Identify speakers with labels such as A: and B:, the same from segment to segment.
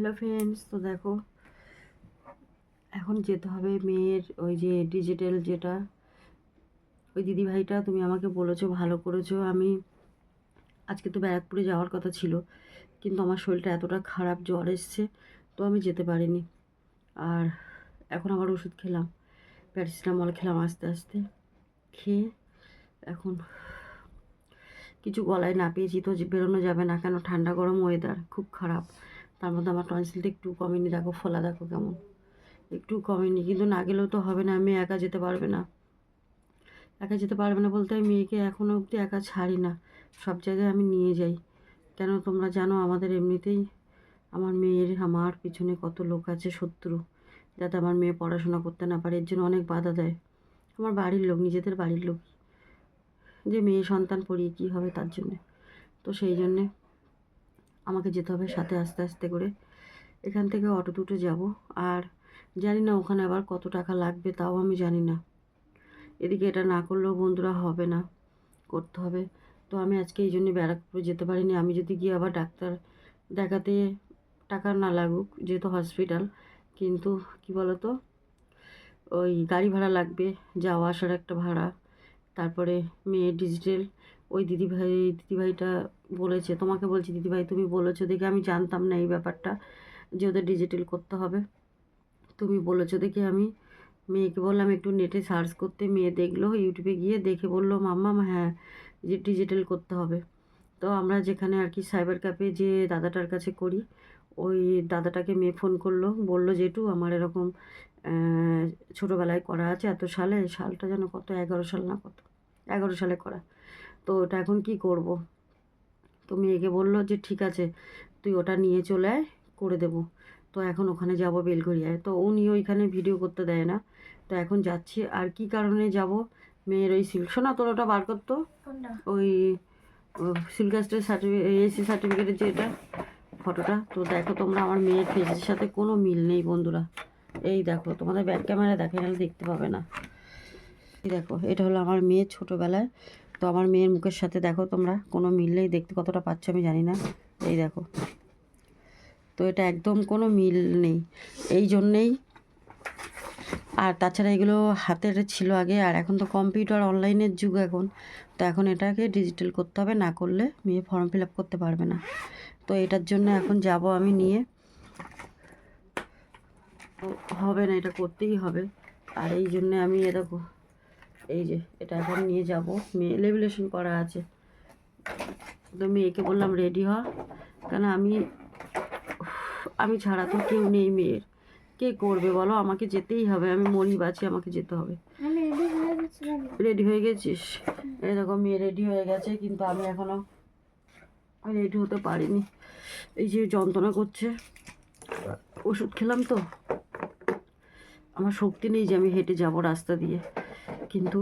A: Hello friends তো দেখো, এখন যেতে হবে মেয়ের ওই যে ডিজিটাল যেটা। ওই দিদিভাইটা, তুমি আমাকে বলেছ, ভালো করেছ। আমি আজকে তো ব্যারাকপুরে যাওয়ার কথা ছিল, কিন্তু আমার শরীরটা এতটা খারাপ, জ্বর এসছে, তো আমি যেতে পারিনি। আর এখন আবার ওষুধ খেলাম, প্যারাসিটামল খেলাম আস্তে আস্তে। খেয়ে এখন কিছু গলায় না পেয়েছি তো বেরোনো যাবে না কেন? ঠান্ডা গরম ওয়েদার খুব খারাপ। তার মধ্যে আমার টনসিলটা একটু কমেনি দেখো ফোলা, দেখো কেমন। একটু কমেনি কিন্তু না গেলেও তো হবে না, মেয়ে একা যেতে পারবে না। একা যেতে পারবে না বলতে আমি মেয়েকে এখনও অবধি একা ছাড়ি না, সব জায়গায় আমি নিয়ে যাই। কেন তোমরা জানো আমাদের এমনিতেই, আমার মেয়ের, আমার পিছনে কত লোক আছে শত্রু, যাতে আমার মেয়ে পড়াশোনা করতে না পারে, এর জন্য অনেক বাধা দেয়। আমার বাড়ির লোক, নিজেদের বাড়ির লোক যে মেয়ে সন্তান পড়িয়ে কী হবে তার জন্যে। তো সেই জন্যে আমাকে যেতে হবে সাথে আস্তে আস্তে করে। এখান থেকে অটো দুটো যাব। আর জানি না ওখানে আবার কত টাকা লাগবে, তাও আমি জানি না। এদিকে এটা না করলেও বন্ধুরা হবে না, করতে হবে। তো আমি আজকে এই জন্যে ব্যারাকপুরে যেতে পারিনি। আমি যদি গিয়ে আবার ডাক্তার দেখাতে টাকা না লাগুক, যেহেতু হসপিটাল, কিন্তু কি বলতো, ওই গাড়ি ভাড়া লাগবে, যাওয়া আসার একটা ভাড়া, তারপরে মেয়ে ডিজিটাল ওই দিদিভাই, দিদিভাইটা বলেছে, তোমাকে বলছি, দিদিভাই, তুমি বলেছ দেখে, আমি জানতাম না এই ব্যাপারটা যে ওদের ডিজিটাল করতে হবে। তুমি বলেছ দেখে আমি মেয়েকে বললাম একটু নেটে সার্চ করতে, মেয়ে দেখল ইউটিউবে গিয়ে দেখে বলল, মাম্মা হ্যাঁ যে ডিজিটাল করতে হবে। তো আমরা যেখানে আর কি সাইবার ক্যাফে যে দাদাটার কাছে করি, ওই দাদাটাকে মেয়ে ফোন করল, বলল যেটু আমার এরকম ছোটোবেলায় করা আছে, এত সালে, সালটা যেন কত, এগারো সাল না কত, এগারো সালে করা। তো ওটা এখন কি করব? তো মেয়েকে বলল যে ঠিক আছে তুই ওটা নিয়ে চলে আয় করে দেবো। তো এখন ওখানে যাব বেলঘরিয়ায় তো উনি ওইখানে ভিডিও করতে দেয় না। তো এখন যাচ্ছি। আর কি কারণে যাব? মেয়ের ওই সিল্ক শোনা তোর ওটা বার করতো। ওই সিলকাস্টের সার্টিফিকেট এসি সার্টিফিকেটের যে এটা ফটোটা। তো দেখো তোমরা আমার মেয়ের ফেসের সাথে কোনো মিল নেই বন্ধুরা। এই দেখো তোমাদের ব্যাক ক্যামেরা দেখে নাহলে দেখতে পাবে না। এই দেখো এটা হলো আমার মেয়ের ছোটোবেলায় তো আমার মেয়ের মুখের সাথে দেখো তোমরা, কোনো মিললেই দেখতে কতটা পাচ্ছ আমি জানি না। এই দেখো। তো এটা একদম কোনো মিল নেই। এই জন্যেই আর তাছাড়া এগুলো হাতের ছিল আগে, আর এখন তো কম্পিউটার অনলাইনের যুগ এখন। তো এখন এটাকে ডিজিটাল করতে হবে, না করলে মেয়ে ফর্ম ফিল আপ করতে পারবে না। তো এটার জন্য এখন যাব আমি নিয়ে। হবে না, এটা করতেই হবে। আর এই জন্যে আমি এ দেখো এই যে এটা এখন নিয়ে যাব। মেয়ে লেভেলেশন করা আছে। তো মেয়েকে বললাম রেডি হ। কেন আমি আমি ছাড়া তো কেউ নেই মেয়ের। কে করবে বলো? আমাকে যেতেই হবে। আমি মরি বাঁচি আমাকে যেতে হবে। রেডি হয়ে গেছিস? এই দেখো মেয়ে রেডি হয়ে গেছে কিন্তু আমি এখনও রেডি হতে পারিনি। এই যে যন্ত্রণা করছে। ওষুধ খেলাম তো? আমার শক্তি নেই যে আমি হেঁটে যাব রাস্তা দিয়ে। কিন্তু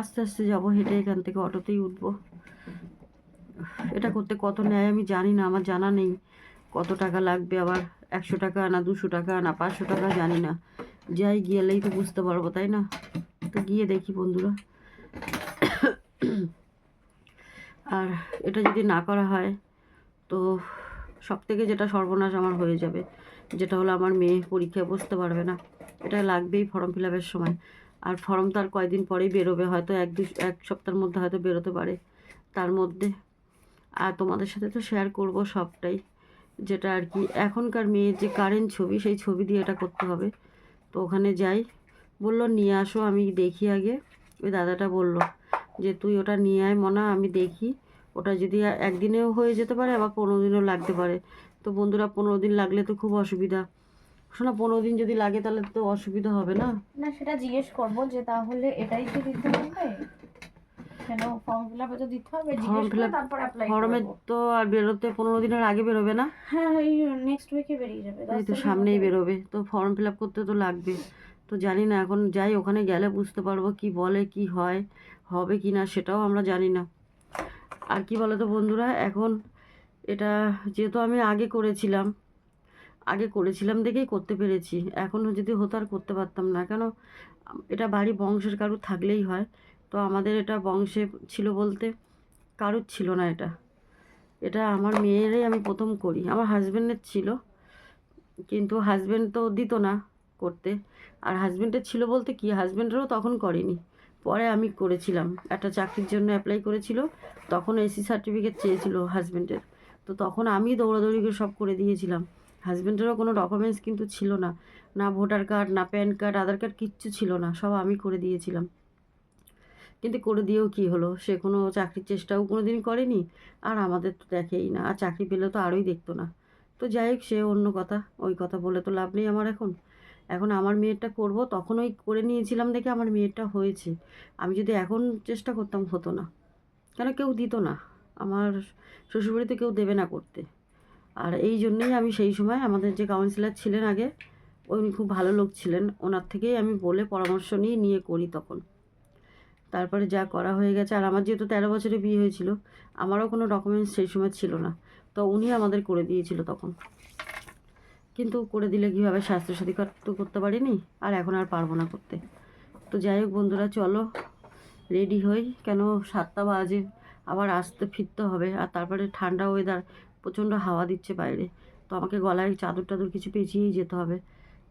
A: আস্তে আস্তে যাব হেঁটে এখান থেকে অটোতেই উঠবো। এটা করতে কত নেয় আমি জানি না, আমার জানা নেই। কত টাকা লাগবে আবার? একশো টাকা না দুশো টাকা না পাঁচশো টাকা জানি না। যাই গেলেই তো বুঝতে পারব, তাই না? তো গিয়ে দেখি বন্ধুরা। আর এটা যদি না করা হয়, তো সব থেকে যেটা সর্বনাশ আমার হয়ে যাবে। যেটা হলো আমার মেয়ে পরীক্ষায় বসতে পারবে না। এটা লাগবেই ফর্ম ফিল আপের সময়। আর ফর্ম তো আর কয়দিন পরেই বেরোবে, হয়তো এক দু এক সপ্তাহের মধ্যে হয়তো বেরোতে পারে। তার মধ্যে। আর তোমাদের সাথে তো শেয়ার করব সবটাই, যেটা আর কি, এখনকার মেয়ের যে কারেন্ট ছবি, সেই ছবি দিয়ে এটা করতে হবে। তো ওখানে যাই। বলল, নিয়ে আসো, আমি দেখি আগে। ওই দাদাটা বলল যে, তুই ওটা নিয়ে আয় মনা, আমি দেখি। ওটা যদি একদিনেও হয়ে যেতে পারে আবার পনেরো দিনও লাগতে পারে। তো বন্ধুরা পনেরো দিন লাগলে তো খুব অসুবিধা। শোনা পনেরো দিন যদি লাগে তাহলে তো অসুবিধা হবে না?
B: না সেটা জিজ্ঞেস করব যে তাহলে এটাই তো দিতে হবে? ফর্ম তো
A: আর বেরোতে পনেরো দিনের আগে বেরোবে না?
B: হ্যাঁ নেক্সট উইকে বেরিয়ে যাবে
A: এই তো সামনেই বেরোবে। তো ফর্ম ফিল আপ করতে তো লাগবে। তো জানি না এখন যাই ওখানে গেলে বুঝতে পারব কি বলে কি হয় হবে কি না সেটাও আমরা জানি না। আর কি বলো তো বন্ধুরা, এখন এটা যেহেতু আমি আগে করেছিলাম আগে করেছিলাম দেখেই করতে পেরেছি। এখনও যদি হতো আর করতে পারতাম না। কেন? এটা বাড়ি বংশের কারুর থাকলেই হয়। তো আমাদের এটা বংশে ছিল বলতে কারুর ছিল না এটা। এটা আমার মেয়েরই আমি প্রথম করি। আমার হাজব্যান্ডের ছিল, কিন্তু হাজব্যান্ড তো দিত না করতে। আর হাজব্যান্ডের ছিল বলতে কি? হাজব্যান্ডেরও তখন করেনি। পরে আমি করেছিলাম। একটা চাকরির জন্য অ্যাপ্লাই করেছিল, তখন এসি সার্টিফিকেট চেয়েছিল হাজব্যান্ডের তো তখন আমি দৌড়াদৌড়ি করে সব করে দিয়েছিলাম। হাজব্যান্ডেরও কোনো ডকুমেন্টস কিন্তু ছিল না। না ভোটার কার্ড না প্যান কার্ড আধার কার্ড কিচ্ছু ছিল না, সব আমি করে দিয়েছিলাম। কিন্তু করে দিয়েও কি হলো? সে কোনো চাকরির চেষ্টাও কোনো দিন করেনি, আর আমাদের তো দেখেই না, আর চাকরি পেলে তো আরোই দেখতো না। তো যাই হোক, সে অন্য কথা, ওই কথা বলে তো লাভ নেই আমার এখন। এখন আমার মেয়েরটা করব, তখন ওই করে নিয়েছিলাম দেখে আমার মেয়েরটা হয়েছে। আমি যদি এখন চেষ্টা করতাম হতো না। কেন কেউ দিত না। আমার শ্বশুরবাড়িতে কেউ দেবে না করতে। আর এই জন্যেই আমি সেই সময় আমাদের যে কাউন্সিলর ছিলেন আগে, উনি খুব ভালো লোক ছিলেন। ওনার থেকেই আমি বলে পরামর্শ নিয়ে নিয়ে করি তখন। তারপরে যা করা হয়ে গেছে। আর আমার যেহেতু তেরো বছরে বিয়ে হয়েছিল, আমারও কোনো ডকুমেন্টস সেই সময় ছিল না। তো উনি আমাদের করে দিয়েছিল তখন। কিন্তু করে দিলে কীভাবে? স্বাস্থ্যসাথী কার্ড তো করতে পারিনি, আর এখন আর পারব না করতে। তো যাই হোক বন্ধুরা, চলো রেডি হই। কেন সাতটা বাজে, আবার আসতে ফিরতে হবে। আর তারপরে ঠান্ডা ওয়েদার প্রচণ্ড হাওয়া দিচ্ছে বাইরে। তো আমাকে গলায় চাদর টাদর কিছু পেঁচিয়েই যেতে হবে।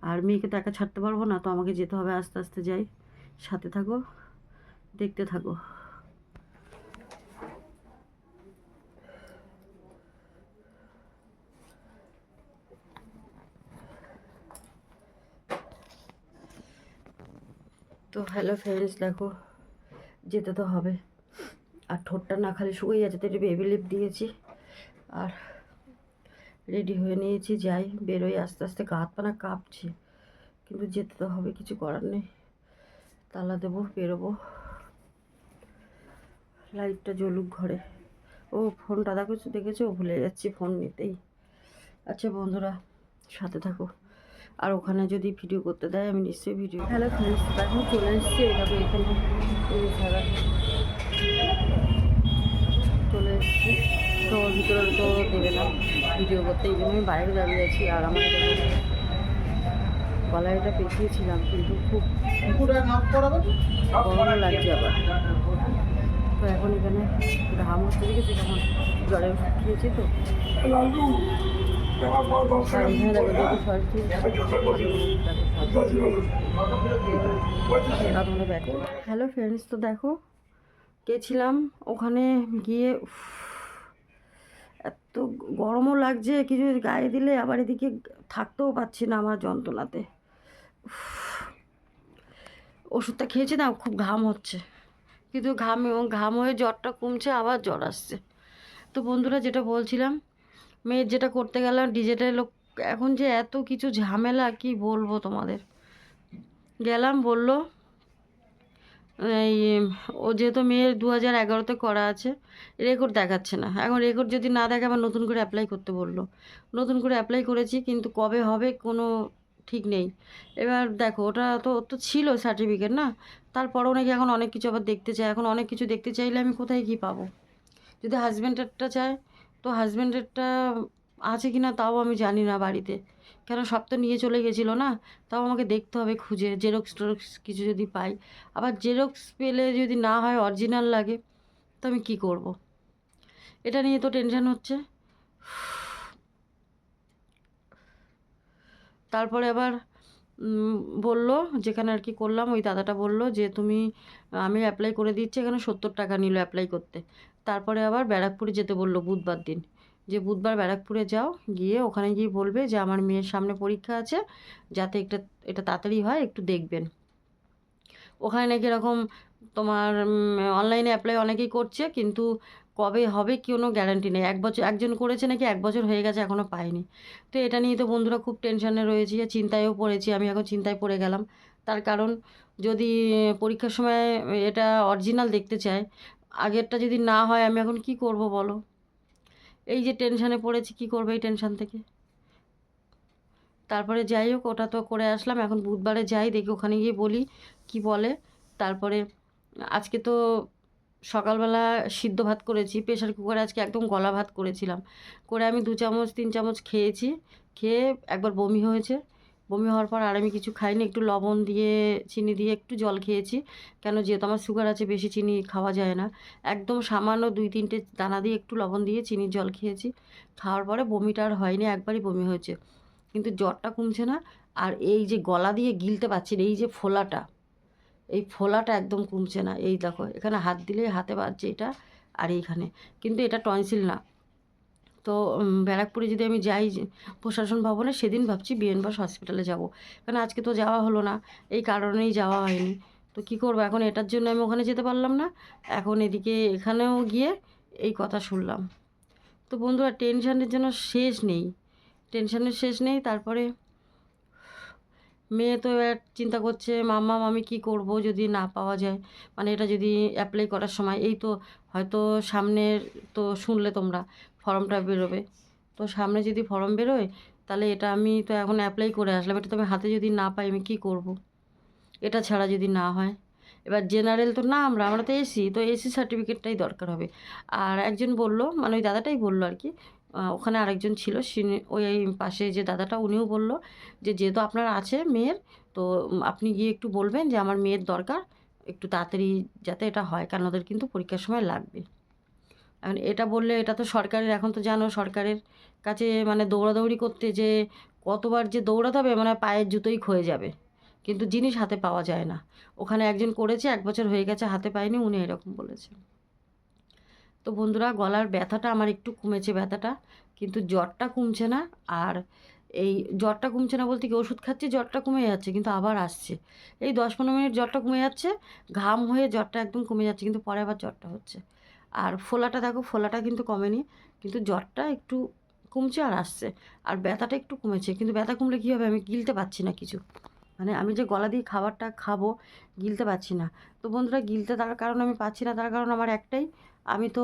A: আর মেয়েকে তো একা ছাড়তে পারব না, তো আমাকে যেতে হবে আস্তে আস্তে যাই। সাথে থাকো, দেখতে থাকো। তো হ্যালো ফ্রেন্ডস দেখো, যেতে তো হবে। আর ঠোঁটটা না খালি শুকিয়ে যাচ্ছে তো একটু বেবি লিপ দিয়েছি। আর রেডি হয়ে নিয়েছি, যাই, বেরোই, আস্তে আস্তে গা হাত পানা কাঁপছে। কিন্তু যেতে তো হবে, কিছু করার নেই। তালা দেবো, বেরোবো। লাইটটা জ্বলুক ঘরে। ও ফোনটা দেখেছ দেখেছ? ভুলে যাচ্ছি ফোন নিতেই। আচ্ছা বন্ধুরা, সাথে থাকো। আর ওখানে যদি ভিডিও করতে দেয়, আমি নিশ্চয়ই ভিডিও হ্যালো ফ্রেন্ডস এখন চলে এসেছি এইভাবে এখানে চলে এসেছি। তো ভিতরে তো দেবে না ভিডিও করতে, এই জন্য আমি বাইরে দাঁড়িয়ে আছি আর আমার গলায় এটা পেঁচিয়েছিলাম, কিন্তু খুব গরম লাগছে আবার। তো এখন এখানে ঘাম হচ্ছে দেখেছি? তখন ওষুধ খেয়েছি তো। হ্যালো ফ্রেন্ডস তো দেখো, গেছিলাম ওখানে গিয়ে এত গরমও লাগছে, কিছু গায়ে দিলে আবার এদিকে থাকতেও পারছি না আমার যন্ত্রণাতে। ওষুধটা খেয়েছি না, খুব ঘাম হচ্ছে। কিন্তু ঘাম এবং ঘাম হয়ে জ্বরটা কমছে, আবার জ্বর আসছে। তো বন্ধুরা যেটা বলছিলাম মেয়ের যেটা করতে গেলাম, ডিজিটাল এখন যে এত কিছু ঝামেলা, কি বলব তোমাদের? গেলাম, বলল, এই, ও যেহেতু মেয়ের দু হাজার এগারোতে করা আছে রেকর্ড দেখাচ্ছে না। এখন রেকর্ড যদি না দেখে, আবার নতুন করে অ্যাপ্লাই করতে বলল। নতুন করে অ্যাপ্লাই করেছি, কিন্তু কবে হবে কোনো ঠিক নেই। এবার দেখো, ওটা তো তো ছিল সার্টিফিকেট না? তারপরেও নাকি এখন অনেক কিছু আবার দেখতে চায়। এখন অনেক কিছু দেখতে চাইলে আমি কোথায় কী পাবো? যদি হাজব্যান্ডেরটা চায় তো হাজব্যান্ডেরটা আছে কি না তাও আমি জানি না বাড়িতে। কেন সব তো নিয়ে চলে গেছিল না? তাও আমাকে দেখতে হবে খুঁজে জেরক্স টেরক্স কিছু যদি পাই। আবার জেরক্স পেলে যদি না হয় অরিজিনাল লাগে, তো আমি কী করব। এটা নিয়ে তো টেনশন হচ্ছে। তারপরে আবার বলল, যেখানে আর কি করলাম, ওই দাদাটা বলল যে, তুমি, আমি অ্যাপ্লাই করে দিচ্ছি, এখানে সত্তর টাকা নিল অ্যাপ্লাই করতে। তারপরে আবার ব্যারাকপুরে যেতে বলল বুধবার দিন। যে বুধবার ব্যারাকপুরে যাও, গিয়ে ওখানে গিয়ে বলবে যে আমার মেয়ের সামনে পরীক্ষা আছে, যাতে একটা, এটা তাড়াতাড়ি হয়, একটু দেখবেন। ওখানে নাকি এরকম তোমার অনলাইনে অ্যাপ্লাই অনেকেই করছে, কিন্তু কবে হবে কোনো গ্যারান্টি নেই। এক বছর, একজন করেছে নাকি এক বছর হয়ে গেছে এখনও পায়নি তো এটা নিয়ে তো বন্ধুরা খুব টেনশনে রয়েছি চিন্তায়ও পড়েছি, আমি এখন চিন্তায় পড়ে গেলাম। তার কারণ যদি পরীক্ষার সময় এটা অরিজিনাল দেখতে চায় আগেরটা যদি না হয়, আমি এখন কি করব বলো? এই যে টেনশানে পড়েছি, কি করব এই টেনশান থেকে? তারপরে যাই হোক, ওটা তো করে আসলাম। এখন বুধবারে যাই, দেখি ওখানে গিয়ে বলি কি বলে। তারপরে আজকে তো সকালবেলা সিদ্ধ ভাত করেছি প্রেশার কুকারে আজকে একদম গলা ভাত করেছিলাম। করে আমি দু চামচ, তিন চামচ খেয়েছি। খেয়ে একবার বমি হয়েছে। বমি হওয়ার পর আর আমি কিছু খাইনি, একটু লবণ দিয়ে, চিনি দিয়ে একটু জল খেয়েছি। কেন যেহেতু আমার সুগার আছে, বেশি চিনি খাওয়া যায় না। একদম সামান্য দুই তিনটে দানা দিয়ে একটু লবণ দিয়ে চিনির জল খেয়েছি। খাওয়ার পরে বমিটা আর হয়নি, একবারই বমি হয়েছে। কিন্তু জ্বরটা কমছে না, আর এই যে গলা দিয়ে গিলতে পারছি না, এই যে ফোলাটা, এই ফোলাটা একদম কমছে না। এই দেখো, এখানে হাত দিলে হাতে বাজছে এটা আর এইখানে। কিন্তু এটা টনসিল না। তো ব্যারাকপুরে যদি আমি যাই প্রশাসন ভবনে, সেদিন ভাবছি বিএনবাস হসপিটালে যাব। কারণ আজকে তো যাওয়া হলো না, এই কারণেই যাওয়া হয়নি। তো কি করব? এখন এটার জন্য আমি ওখানে যেতে পারলাম না। এখন এদিকে এখানেও গিয়ে এই কথা শুনলাম। তো বন্ধুরা, টেনশানের জন্য শেষ নেই। টেনশানের শেষ নেই, তারপরে মেয়ে তো এবার চিন্তা করছে, মাম্মা আমি কি করব যদি না পাওয়া যায়? মানে এটা যদি অ্যাপ্লাই করার সময়, এই তো হয়তো সামনের তো শুনলে তোমরা ফর্মটা বেরোবে। তো সামনে যদি ফর্ম বেরোয়, তাহলে এটা আমি তো এখন অ্যাপ্লাই করে আসলাম। এটা তো আমি হাতে যদি না পাই, আমি কী করব। এটা ছাড়া যদি না হয়। এবার জেনারেল তো না আমরা আমরা তো এসি তো এসি সার্টিফিকেটটাই দরকার হবে। আর একজন বলল মানে ওই দাদাটাই বলল আর কি ওখানে আরেকজন ছিল ওই পাশে যে দাদাটা, উনিও বলল যে, যেহেতু আপনার আছে মেয়ের, তো আপনি গিয়ে একটু বলবেন যে, আমার মেয়ের দরকার, একটু তাড়াতাড়ি যাতে এটা হয়, কারণ ওদের কিন্তু পরীক্ষার সময় লাগবে। এখন এটা বললে, এটা তো সরকারের, এখন তো জানো সরকারের কাছে মানে দৌড়াদৌড়ি করতে যে কতবার যে দৌড়াতে হবে মানে পায়ের জুতোই ক্ষয়ে যাবে। কিন্তু জিনিস হাতে পাওয়া যায় না। ওখানে একজন করেছে, এক বছর হয়ে গেছে, হাতে পায়নি, উনি এরকম বলেছে। তো বন্ধুরা, গলার ব্যথাটা আমার একটু কমেছে ব্যথাটা, কিন্তু জ্বরটা কমছে না, আর এই জ্বরটা কমছে না বলতে কি, ওষুধ খাচ্ছি, জ্বরটা কমে যাচ্ছে, কিন্তু আবার আসছে। এই দশ পনেরো মিনিট জ্বরটা কমে যাচ্ছে, ঘাম হয়ে জ্বরটা একদম কমে যাচ্ছে, কিন্তু পরে আবার জ্বরটা হচ্ছে। আর ফোলাটা দেখো, ফোলাটা কিন্তু কমেনি, কিন্তু জ্বরটা একটু কমছে আর আসছে। আর ব্যথাটা একটু কমেছে, কিন্তু ব্যথা কমলে কী হবে? আমি গিলতে পারছি না কিছু। মানে আমি যে গলা দিয়ে খাবারটা খাব, গিলতে পারছি না। তো বন্ধুরা, গিলতে তার কারণ আমি পাচ্ছি না, তার কারণ আমার একটাই। আমি তো,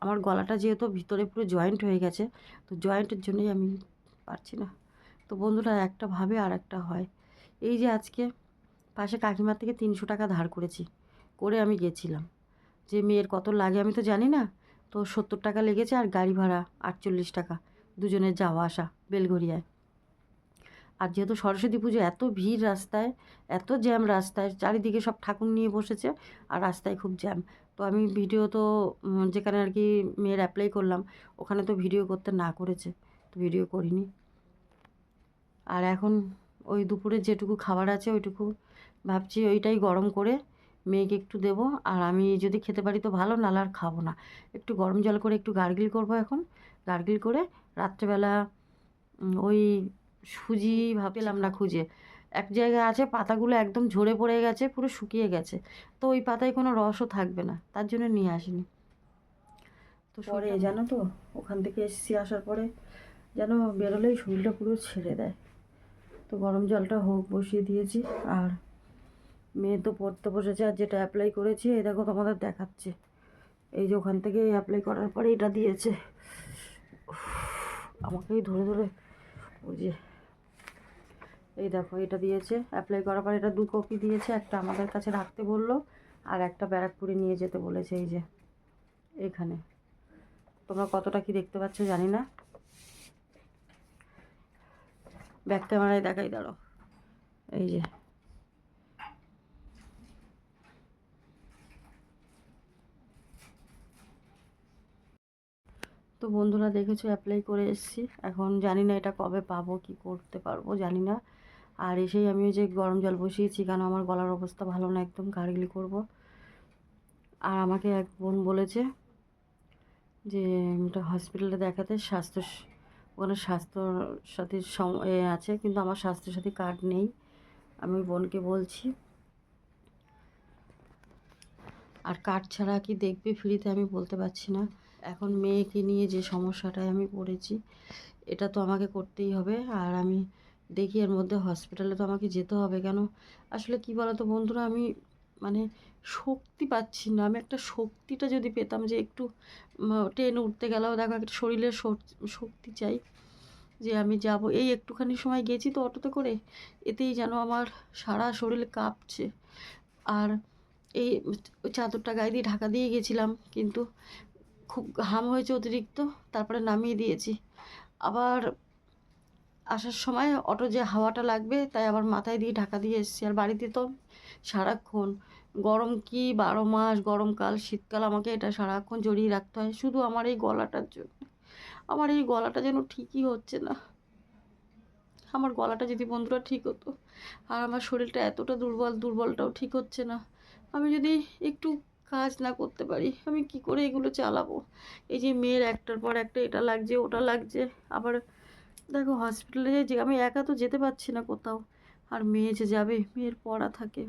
A: আমার গলাটা যেহেতু ভিতরে পুরো জয়েন্ট হয়ে গেছে, তো জয়েন্টের জন্যই আমি পারছি না। তো বন্ধুরা, একটা ভাবে আর একটা হয়। এই যে আজকে পাশে কাকিমার থেকে তিনশো টাকা ধার করেছি, করে আমি গেছিলাম। যে মেয়ের কত লাগে আমি তো জানি না। তো সত্তর টাকা লেগেছে আর গাড়ি ভাড়া আটচল্লিশ টাকা। দুজনের যাওয়া আসা বেলঘরিয়ায়। আর যেহেতু সরস্বতী পুজো এত ভিড় রাস্তায়, এত জ্যাম রাস্তায়, চারিদিকে সব ঠাকুর নিয়ে বসেছে আর রাস্তায় খুব জ্যাম। তো আমি ভিডিও তো যেখানে আর কি মেয়ের অ্যাপ্লাই করলাম, ওখানে তো ভিডিও করতে না করেছে। তো ভিডিও করিনি। আর এখন ওই দুপুরে যেটুকু খাবার আছে ওইটুকু ভাবছি ওইটাই গরম করে মেয়েকে একটু দেবো। আর আমি যদি খেতে পারি তো ভালো নাহলে আর খাব না। একটু গরম জল করে একটু গার্গিল করব এখন। গার্গিল করে রাত্রেবেলা ওই সুজি ভাবছিলাম না খুঁজে। এক জায়গায় আছে পাতাগুলো একদম ঝরে পড়ে গেছে পুরো শুকিয়ে গেছে। তো ওই পাতায় কোনো রসও থাকবে না তার জন্য নিয়ে আসিনি। তো পরে জানো তো ওখান থেকে এসেছি আসার পরে যেন বেরোলেই শরীরটা পুরো ছেড়ে দেয়। তো গরম জলটা হোক বসিয়ে দিয়েছি। আর মেয়ে তো পড়তে বসেছে আর যেটা অ্যাপ্লাই করেছি, এই দেখো তোমাদের দেখাচ্ছে। এই যে ওখান থেকে অ্যাপ্লাই করার পরে এটা দিয়েছে। আমাকেই ধরে ধরে ওই যে, এই দেখো এটা দিয়েছে। অ্যাপ্লাই করার পর এটা দু কপি দিয়েছে, একটা আমাদের কাছে রাখতে বলল আর একটা ব্যারাকপুরে নিয়ে যেতে বলেছে এই যে, এখানে। তোমরা কতটা কি দেখতে পাচ্ছ জানি না। ব্যাক ক্যামেরায় দেখাই দাঁড়ো এই যে তো বন্ধুরা দেখেছ অ্যাপ্লাই করে এসেছি। এখন জানি না এটা কবে পাবো, কি করতে পারব জানি না। আর এসেই আমি ওই যে গরম জল বসিয়েছি কারণ আমার গলার অবস্থা ভালো না, একদম গার্গলি করব। আর আমাকে এক বোন বলেছে যে এটা হসপিটালে দেখাতে স্বাস্থ্য ওখানে স্বাস্থ্য সাথীর আছে, কিন্তু আমার স্বাস্থ্যসাথী কার্ড নেই। আমি বোনকে বলছি। আর কার্ড ছাড়া কি দেখবে? ফ্রিতে আমি বলতে পারছি না। এখন মেয়েকে নিয়ে যে সমস্যাটায় আমি পড়েছি, এটা তো আমাকে করতেই হবে। আর আমি দেখি এর মধ্যে হসপিটালে তো আমাকে যেতে হবে কেন? আসলে কি বলতো বন্ধুরা, আমি মানে শক্তি পাচ্ছি না। আমি একটা শক্তিটা যদি পেতাম যে একটু ট্রেন উঠতে গেলেও দেখো একটা শরীরের শক- শক্তি চাই যে আমি যাব। এই একটুখানি সময় গেছি তো অটোতে করে, এতেই যেন আমার সারা শরীর কাঁপছে। আর এই চাদরটা গায়ে দিয়ে ঢাকা দিয়ে গেছিলাম, কিন্তু খুব ঘাম হয়েছে অতিরিক্ত, তারপরে নামিয়ে দিয়েছি। আবার আসার সময় অটো যে হাওয়াটা লাগবে, তাই আবার মাথায় দিয়ে ঢাকা দিয়ে এসেছি। আর বাড়িতে তো সারাক্ষণ গরম কি বারো মাস গরমকাল শীতকাল, আমাকে এটা সারাক্ষণ জড়িয়ে রাখতে হয়। শুধু আমার এই গলাটার জন্য। আমার এই গলাটা যেন ঠিকই হচ্ছে না। আমার গলাটা যদি বন্ধুরা ঠিক হতো, আর আমার শরীরটা এতটা দুর্বল, দুর্বলটাও ঠিক হচ্ছে না। আমি যদি একটু কাজ না করতে পারি, আমি কি করে এগুলো চালাবো? এই যে মেয়ের একটার পর একটা এটা লাগছে, ওটা লাগছে, আবার দেখো হসপিটালে যে আমি একা তো যেতে পারছি না কোথাও। আর মেয়ে যে যাবে, মেয়ের পড়া থাকে।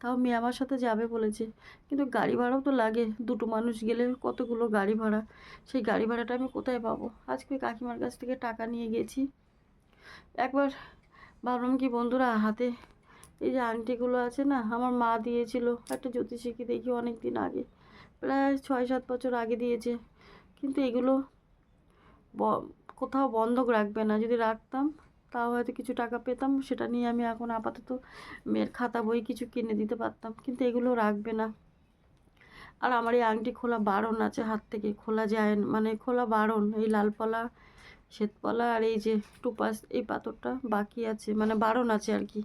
A: তাও মেয়ে আমার সাথে যাবে বলেছে। কিন্তু গাড়ি ভাড়াও তো লাগে, দুটো মানুষ গেলে কতগুলো গাড়ি ভাড়া? সেই গাড়ি ভাড়াটা আমি কোথায় পাবো? আজকে কাকিমার কাছ থেকে টাকা নিয়ে গেছি। একবার ভাবলাম কি বন্ধুরা, হাতে এই যে আংটিগুলো আছে না, আমার মা দিয়েছিল একটা জ্যোতিষীকে দেখি অনেক দিন আগে, প্রায় ছয় সাত বছর আগে দিয়েছে। কিন্তু এগুলো কোথাও বন্ধক রাখবে না। যদি রাখতাম, তাও হয়তো কিছু টাকা পেতাম, সেটা নিয়ে আমি এখন আপাতত মেয়ের খাতা বই কিছু কিনে দিতে পারতাম, কিন্তু এগুলো রাখবে না। আর আমার এই আংটি খোলা বারণ আছে হাত থেকে, খোলা যায় মানে খোলা বারণ, এই লালপলা শ্বেতপলা আর এই যে টুপাস, এই পাথরটা বাকি আছে মানে বারণ আছে আর কি।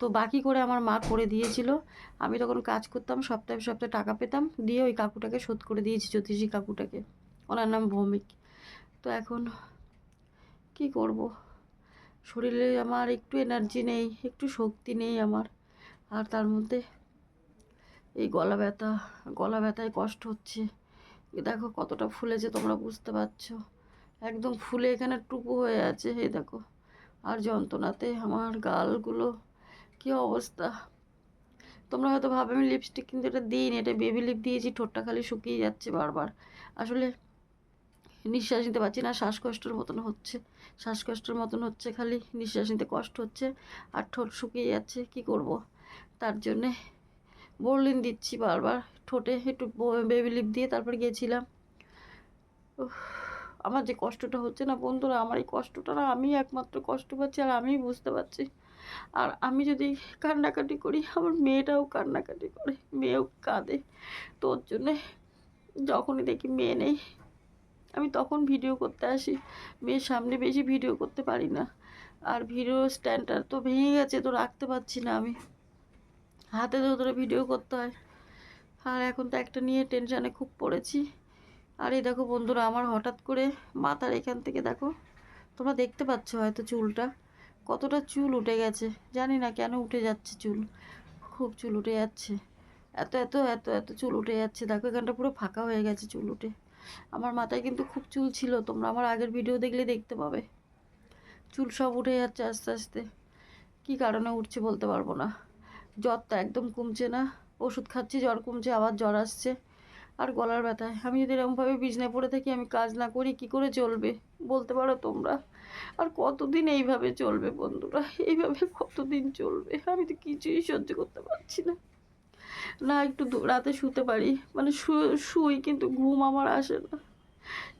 A: তো বাকি করে আমার মা করে দিয়েছিল। আমি তখন কাজ করতাম, সপ্তাহে সপ্তাহে টাকা পেতাম, দিয়ে ওই কাকুটাকে শোধ করে দিয়েছি, জ্যোতিষী কাকুটাকে। ওনার নাম ভৌমিক। তো এখন কি করব? শরীরে আমার একটু এনার্জি নেই, একটু শক্তি নেই আমার। আর তার মধ্যে এই গলা ব্যথা, গলা ব্যথায় কষ্ট হচ্ছে। দেখো কতটা ফুলেছে, তোমরা বুঝতে পারছ। একদম ফুলে এখানে টুপু হয়ে আছে, এই দেখো। আর যন্ত্রণাতে আমার গালগুলো কি অবস্থা? তোমরা হয়তো ভাবে আমি লিপস্টিক কিন্তু এটা দিইনি, এটা বেবি লিপ দিয়েছি, ঠোঁটটা খালি শুকিয়ে যাচ্ছে বারবার। আসলে নিঃশ্বাস নিতে পারছি না, শ্বাসকষ্টের মতন হচ্ছে। শ্বাসকষ্টের মতন হচ্ছে, খালি নিঃশ্বাস নিতে কষ্ট হচ্ছে আর ঠোঁট শুকিয়ে যাচ্ছে, কি করব? তার জন্যে বোরলিন দিচ্ছি বারবার। ঠোঁটে একটু বেবি লিপ দিয়ে তারপর গিয়েছিলাম। আমার যে কষ্টটা হচ্ছে না বন্ধুরা, আমার এই কষ্টটা না আমি একমাত্র কষ্ট পাচ্ছি আর আমিই বুঝতে পারছি। আর আমি যদি কান্নাকাটি করি, আমার মেয়েটাও কান্নাকাটি করে, মেয়েও কাঁদে। তো ওর জন্যে যখনই দেখি মেয়ে নেই, আমি তখন ভিডিও করতে আসি। মেয়ের সামনে বেশি ভিডিও করতে পারি না। আর ভিডিও স্ট্যান্ডটা তো ভেঙে গেছে, তো রাখতে পারছি না আমি। হাতে ধরে ধরে ভিডিও করতে হয়। আর এখন তো একটা নিয়ে টেনশানে খুব পড়েছি। আর এই দেখো বন্ধুরা, আমার হঠাৎ করে মাথার এখান থেকে দেখো, তোমরা দেখতে পাচ্ছ হয়তো চুলটা। কতটা চুল উঠে গেছে? জানি না কেন উঠে যাচ্ছে চুল। খুব চুল উঠে যাচ্ছে। এত এত এত এত চুল উঠে যাচ্ছে। দেখো, এখানটা পুরো ফাঁকা হয়ে গেছে চুল উঠে। আমার মাথায় কিন্তু খুব চুল ছিল। তোমরা আমার আগের ভিডিও দেখলে দেখতে পাবে। চুল সব উঠে যাচ্ছে আস্তে আস্তে। কী কারণে উঠছে বলতে পারব না। জ্বর তো একদম কমছে না। ওষুধ খাচ্ছি, জ্বর কমছে, আবার জ্বর আসছে। আর গলার ব্যথায় আমি যদি এরকমভাবে বিছনায় পড়ে থাকি, আমি কাজ না করি, কি করে চলবে? বলতে পারো তোমরা? আর কতদিন এইভাবে চলবে বন্ধুরা? এইভাবে কতদিন চলবে? আমি তো কিছুই সহ্য করতে পারছি না। না, একটু রাতে শুতে পারি। মানে শুই, কিন্তু ঘুম আমার আসে না।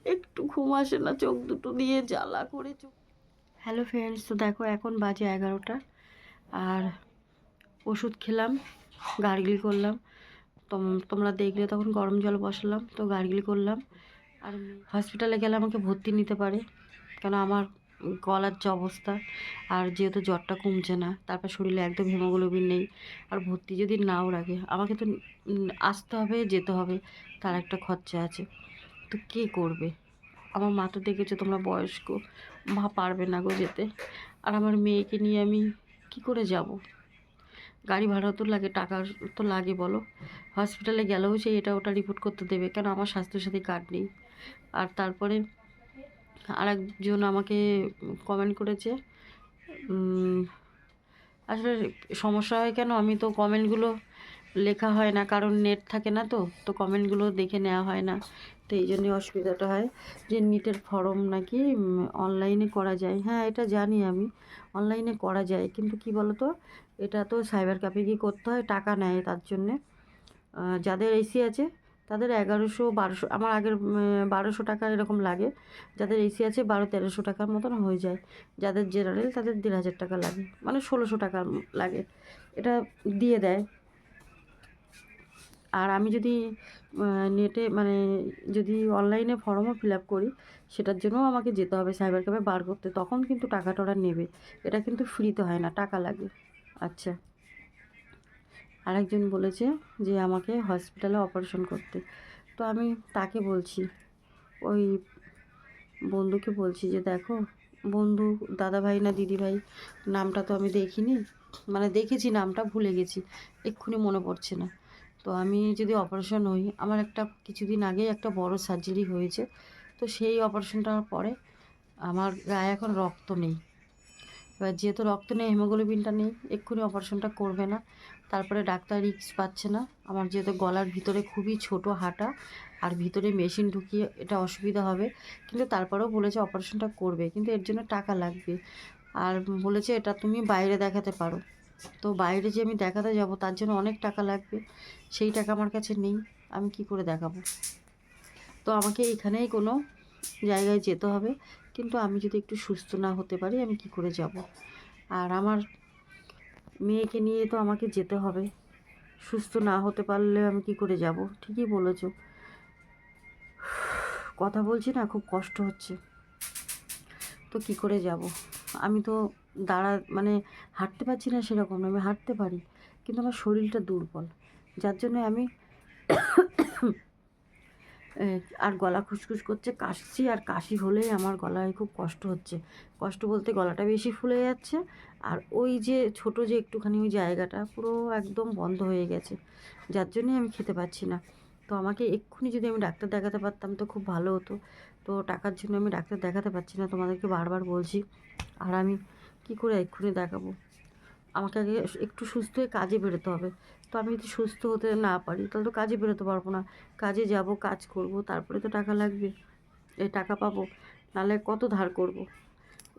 A: একটু ঘুম আসে না, চোখ দুটো দিয়ে জ্বালা করে চোখ। হ্যালো ফ্রেন্ডস তো দেখো এখন বাজে এগারোটা। আর ওষুধ খেলাম, গার্গিল করলাম। তোমরা দেখলে তখন গরম জল বসালাম, তো গার্গিল করলাম। আর হসপিটালে গেলে আমাকে ভর্তি নিতে পারে, কেন আমার গলার যে অবস্থা, আর যেহেতু জ্বরটা কমছে না, তারপর শরীরে একদম হিমোগ্লোবিন নেই, আর ভর্তি যদি নাও রাখে, আমাকে তো আসতে হবে, যেতে হবে, তার একটা খরচা আছে। তো কে করবে? আমার মা তো দেখেছ তোমরা বয়স্ক, মা পারবে না গো যেতে। আর আমার মেয়েকে নিয়ে আমি কি করে যাব? গাড়ি ভাড়া তো লাগে, টাকা তো লাগে বলো। হসপিটালে গেলেও সেই এটা ওটা রিপোর্ট করতে দেবে, কেন আমার স্বাস্থ্যসাথী কার্ড নেই। আর তারপরে আরেকজন আমাকে কমেন্ট করেছে আসলে সমস্যা হয় কেন? আমি তো কমেন্টগুলো লেখা হয় না, কারণ নেট থাকে না তো তো কমেন্টগুলো দেখে নেওয়া হয় না। তো এই জন্যই অসুবিধাটা হয় যে নিটের ফর্ম নাকি অনলাইনে করা যায়। হ্যাঁ এটা জানি আমি। অনলাইনে করা যায়, কিন্তু কি বলো তো এটা তো সাইবার ক্যাফে গিয়ে করতে হয়, টাকা নেয় তার জন্যে। যাদের এসি আছে, তাদের এগারোশো বারোশো, আমার আগের বারোশো টাকা এরকম লাগে। যাদের এসি আছে, বারো তেরোশো টাকার মতন হয়ে যায়। যাদের জেনারেল তাদের দেড় হাজার টাকা লাগে। মানে ষোলোশো টাকা লাগে। এটা দিয়ে দেয়। আর আমি যদি নেটে মানে যদি অনলাইনে ফর্মও ফিল আপ করি, সেটার জন্যও আমাকে যেতে হবে সাইবার ক্যাফে বার করতে। তখন কিন্তু টাকাটা ওরা নেবে। এটা কিন্তু ফ্রিতে হয় না, টাকা লাগে। আচ্ছা। আরেকজন বলেছে যে আমাকে হসপিটালে অপারেশন করতে। তো আমি তাকে বলছি, ওই বন্ধুকে বলছি যে দেখো, বন্ধু দাদা ভাই না দিদি ভাই নামটা তো আমি দেখিনি। মানে দেখেছি নামটা, ভুলে গেছি। এক্ষুনি মনে পড়ছে না। তো আমি যদি অপারেশন হই, আমার একটা কিছুদিন আগেই একটা বড় সার্জারি হয়েছে। তো সেই অপারেশনটার পরে আমার গায়ে এখন রক্ত নেই। এবার যেহেতু রক্ত নেই হেমোগ্লোবিনটা নেই, এক্ষুনি অপারেশনটা করবে না। তারপরে ডাক্তার রিক্স পাচ্ছে না। আমার যেহেতু গলার ভিতরে খুবই ছোট হাঁটা, আর ভিতরে মেশিন ঢুকিয়ে এটা অসুবিধা হবে। কিন্তু তারপরেও বলেছে অপারেশনটা করবে, কিন্তু এর জন্য টাকা লাগবে। আর বলেছে এটা তুমি বাইরে দেখাতে পারো। তো বাইরে যে আমি দেখাতে যাব, তার জন্য অনেক টাকা লাগবে। সেই টাকা আমার কাছে নেই, আমি কি করে দেখাবো? তো আমাকে এখানেই কোনো জায়গায় যেতে হবে। কিন্তু আমি যদি একটু সুস্থ না হতে পারি, আমি কি করে যাব? আর আমার মেয়েকে নিয়ে তো আমাকে যেতে হবে। সুস্থ না হতে পারলে আমি কি করে যাব? ঠিকই বলেছ। কথা বলছি না, খুব কষ্ট হচ্ছে। তো কি করে যাব? আমি তো দাঁড়া মানে হাঁটতে পারছি না সেরকম আমি হাঁটতে পারি, কিন্তু আমার শরীরটা দুর্বল। যার জন্য আমি আর গলা খুসখুস করছে, কাশছি, আর কাশি হলেই আমার গলায় খুব কষ্ট হচ্ছে। কষ্ট বলতে গলাটা বেশি ফুলে যাচ্ছে, আর ওই যে ছোট যে একটুখানি ওই জায়গাটা পুরো একদম বন্ধ হয়ে গেছে, যার জন্যই আমি খেতে পাচ্ছি না। তো আমাকে এক্ষুনি যদি আমি ডাক্তার দেখাতে পারতাম তো খুব ভালো হতো। তো টাকার জন্য আমি ডাক্তার দেখাতে পারছি না, তোমাদেরকে বারবার বলছি। আর আমি কি করে এক্ষুনি দেখাবো? আমাকে আগে একটু সুস্থ হয়ে কাজে বেরোতে হবে। তো আমি যদি সুস্থ হতে না পারি, তাহলে তো কাজে বেরোতে পারব না। কাজে যাব, কাজ করব, তারপরে তো টাকা লাগবে। এই টাকা পাবো, নাহলে কত ধার করব?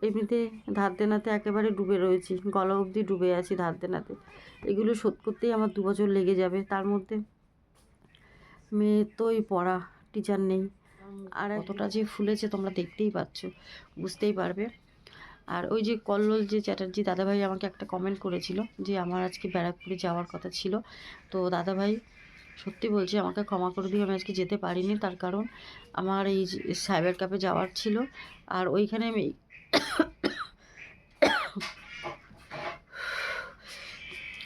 A: এমনিতে ধার দেনাতে একেবারে ডুবে রয়েছি, গলা অবধি ডুবে আছি ধার দেনাতে। এগুলো শোধ করতেই আমার দু বছর লেগে যাবে। তার মধ্যে মেয়ে তো এই পড়া টিচার নেই। আর এতটা যে ফুলেছে তোমরা দেখতেই পাচ্ছ, বুঝতেই পারবে। আর ওই যে কল্লোল যে চ্যাটার্জি দাদাভাই আমাকে একটা কমেন্ট করেছিল যে আমার আজকে ব্যারাকপুরে যাওয়ার কথা ছিল। তো দাদাভাই সত্যি বলছি, আমাকে ক্ষমা করে দিয়ে আমি আজকে যেতে পারিনি। তার কারণ আমার এই সাইবার ক্যাফে যাওয়ার ছিল। আর ওইখানে আমি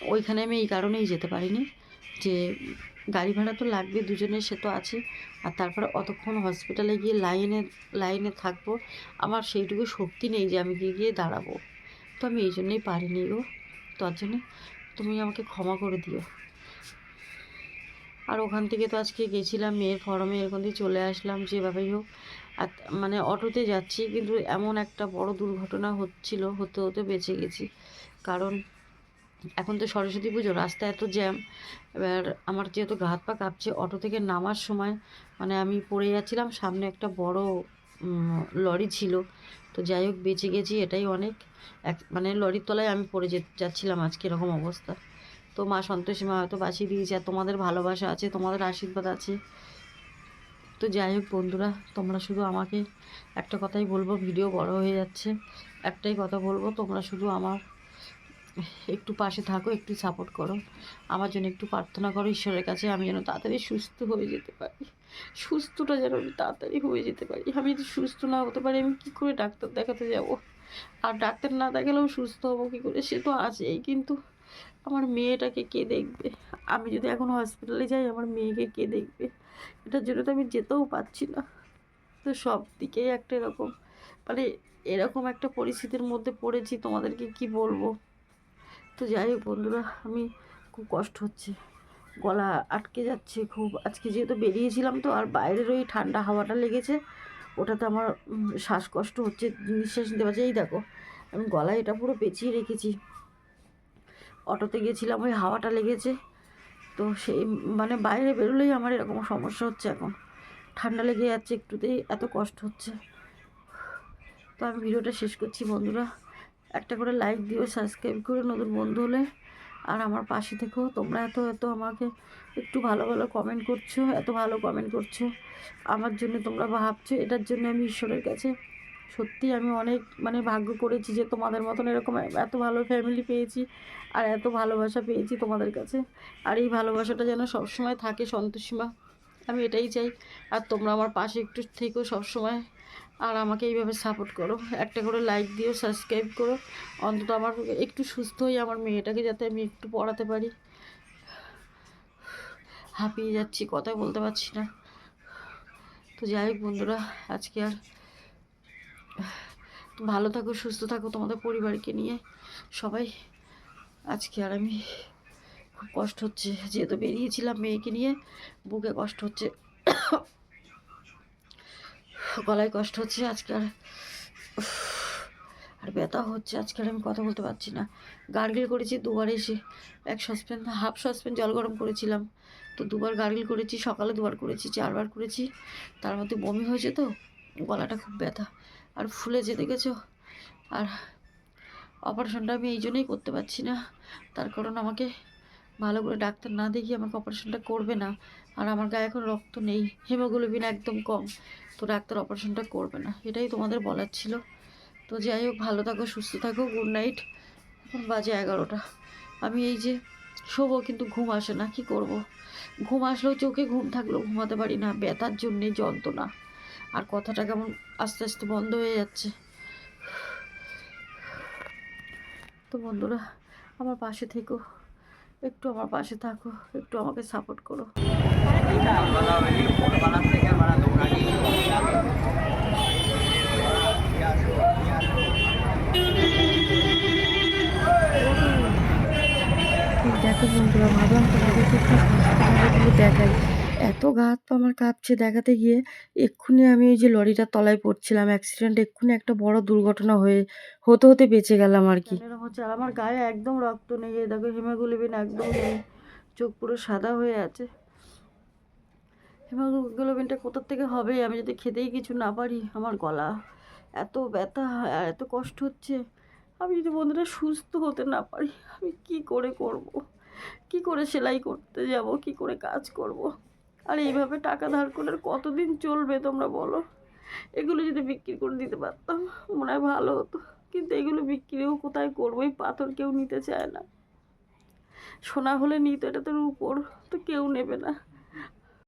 A: ওইখানে আমি এই কারণেই যেতে পারিনি যে গাড়ি ভাড়া তো লাগবে, দুজনের সে তো আছে। আর তারপরে অতক্ষণ হসপিটালে গিয়ে লাইনে লাইনে থাকব। আমার সেইটুকু শক্তি নেই যে আমি গিয়ে গিয়ে দাঁড়াবো। তো আমি এই জন্যই পারিনি গো। তার জন্য তুমি আমাকে ক্ষমা করে দিও। আর ওখান থেকে তো আজকে গেছিলাম, মেয়ের ফর্মে এরকম দিয়ে চলে আসলাম, যেভাবেই হোক। আর মানে অটোতে যাচ্ছি, কিন্তু এমন একটা বড় দুর্ঘটনা হচ্ছিল, হতে হতে বেঁচে গেছি। কারণ এখন তো সরস্বতী পুজো, রাস্তা এত জ্যাম এবার আমার যেহেতু গা হাত পা কাঁপছে অটো থেকে নামার সময় মানে আমি পড়ে যাচ্ছিলাম, সামনে একটা বড় লরি ছিল। তো যাই হোক, বেঁচে গেছি, এটাই অনেক। এক মানে লরির তলায় আমি পড়ে যে, যাচ্ছিলাম আজকে এরকম অবস্থা। তো মা সন্তোষী, মা হয়তো বাঁচিয়ে দিয়েছে, আর তোমাদের ভালোবাসা আছে, তোমাদের আশীর্বাদ আছে। তো যাই হোক বন্ধুরা, তোমরা শুধু আমাকে একটা কথাই বলব, ভিডিও বড় হয়ে যাচ্ছে। একটাই কথা বলব, তোমরা শুধু আমার একটু পাশে থাকো, একটু সাপোর্ট করো। আমার জন্য একটু প্রার্থনা করো ঈশ্বরের কাছে, আমি যেন তাড়াতাড়ি সুস্থ হয়ে যেতে পারি। সুস্থটা যেন আমি তাড়াতাড়ি হয়ে যেতে পারি। আমি যদি সুস্থ না হতে পারি, আমি কী করে ডাক্তার দেখাতে যাব? আর ডাক্তার না দেখালেও সুস্থ হব কী করে? সে তো আছেই, কিন্তু আমার মেয়েটাকে কে দেখবে? আমি যদি এখন হসপিটালে যাই, আমার মেয়েকে কে দেখবে? এটার জন্য তো আমি যেতেও পারছি না। তো সব দিকেই একটা এরকম মানে এরকম একটা পরিস্থিতির মধ্যে পড়েছি। তোমাদেরকে কি বলব? তো যাই হোক বন্ধুরা, আমি খুব কষ্ট হচ্ছে। গলা আটকে যাচ্ছে খুব। আজকে যেহেতু বেরিয়েছিলাম তো, আর বাইরের ওই ঠান্ডা হাওয়াটা লেগেছে, ওটাতে আমার শ্বাসকষ্ট হচ্ছে, নিঃশ্বাস নিতে পারছি এই দেখো, আমি গলায় এটা পুরো পেঁচিয়ে রেখেছি। অটোতে গেছিলাম, ওই হাওয়াটা লেগেছে। তো সেই মানে বাইরে বেরোলেই আমার এরকম সমস্যা হচ্ছে এখন। ঠান্ডা লেগে যাচ্ছে একটুতেই, এত কষ্ট হচ্ছে। তো আমি ভিডিওটা শেষ করছি বন্ধুরা। একটা করে লাইক দিও সাবস্ক্রাইব করে, নতুন বন্ধু হলে। আর আমার পাশে থেকেও তোমরা এত এত আমাকে একটু ভালো ভালো কমেন্ট করছ, এত ভালো কমেন্ট করছ। আমার জন্য তোমরা ভাবছ, এটার জন্য আমি ঈশ্বরের কাছে সত্যি আমি অনেক মানে ভাগ্য করেছি যে তোমাদের মতন এরকম এত ভালো ফ্যামিলি পেয়েছি আর এত ভালোবাসা পেয়েছি তোমাদের কাছে। আর এই ভালোবাসাটা যেন সবসময় থাকে সন্তোষীমা আমি এটাই চাই। আর তোমরা আমার পাশে একটু থেকেও সবসময়। আর আমাকে এইভাবে সাপোর্ট করো। একটা করে লাইক দিও সাবস্ক্রাইব করো। অন্তত আমার একটু সুস্থ হয়ে আমার মেয়েটাকে যাতে আমি একটু পড়াতে পারি। হাঁপিয়ে যাচ্ছি, কথাই বলতে পারছি না। তো যাই হোক বন্ধুরা, আজকে আর ভালো থাকো, সুস্থ থাকো তোমাদের পরিবারকে নিয়ে। সবাই, আজকে আর আমি খুব কষ্ট হচ্ছে, যেহেতু বেরিয়েছিলাম মেয়েকে নিয়ে, বুকে কষ্ট হচ্ছে। গলায় কষ্ট হচ্ছে আজকে আর আর ব্যথা হচ্ছে আজকে আমি কথা বলতে পারছি না। গার্গিল করেছি দুবার এসে, এক সসপ্যান হাফ সসপ্যান জল গরম করেছিলাম। তো দুবার গার্গিল করেছি, সকালে দুবার করেছি, চারবার করেছি। তার মধ্যে বমি হয়েছে তো, গলাটা খুব ব্যথা। আর ফুলে যেতে দেখেছ আর অপারেশনটা আমি এই জন্যই করতে পারছি না। তার কারণ আমাকে ভালো করে ডাক্তার না দেখিয়ে আমাকে অপারেশনটা করবে না। আর আমার গায়ে এখন রক্ত নেই, হিমোগ্লোবিন একদম কম। তো ডাক্তার অপারেশনটা করবে না। এটাই তোমাদের বলার ছিল। তো যাই হোক, ভালো থাকো, সুস্থ থাকো গুড নাইট এখন বাজে এগারোটা। আমি এই যে শোবো, কিন্তু ঘুম আসে না, কি করব। ঘুম আসলেও চোখে ঘুম থাকলেও ঘুমাতে পারি না, ব্যথার জন্যে যন্ত্রণা। আর কথাটা কেমন আস্তে আস্তে বন্ধ হয়ে যাচ্ছে। তো বন্ধুরা, আমার পাশে থেকো, একটু আমার পাশে থাকো, একটু আমাকে সাপোর্ট করো। দেখো বন্ধুরা, ভাবলাম দেখাই। এত গা পা আমার কাঁপছে দেখাতে গিয়ে। এক্ষুনি আমি ওই যে লরিটার তলায় পড়ছিলাম অ্যাক্সিডেন্ট এক্ষুনি একটা বড় দুর্ঘটনা হয়ে, হতে হতে বেঁচে গেলাম আর কি। হচ্ছে আমার গায়ে একদম রক্ত নেই দেখো হিমোগ্লোবিন একদম চোখ পুরো সাদা হয়ে আছে। হিমোগ্লোবিনটা কোথার থেকে হবে? আমি যদি খেতেই কিছু না পারি, আমার গলা এত ব্যথা এত কষ্ট হচ্ছে। আমি যদি বন্ধুরা সুস্থ হতে না পারি, আমি কি করে করব। কি করে সেলাই করতে যাব? কি করে কাজ করব। আর এইভাবে টাকা ধার করে আর কতদিন চলবে তোমরা বলো? এগুলো যদি বিক্রি করে দিতে পারতাম, মনে হয় ভালো হতো। কিন্তু এগুলো বিক্রিও কোথায় করব? এই পাথর কেউ নিতে চায় না। সোনা হলে নিত, এটা তোর উপর তো কেউ নেবে না।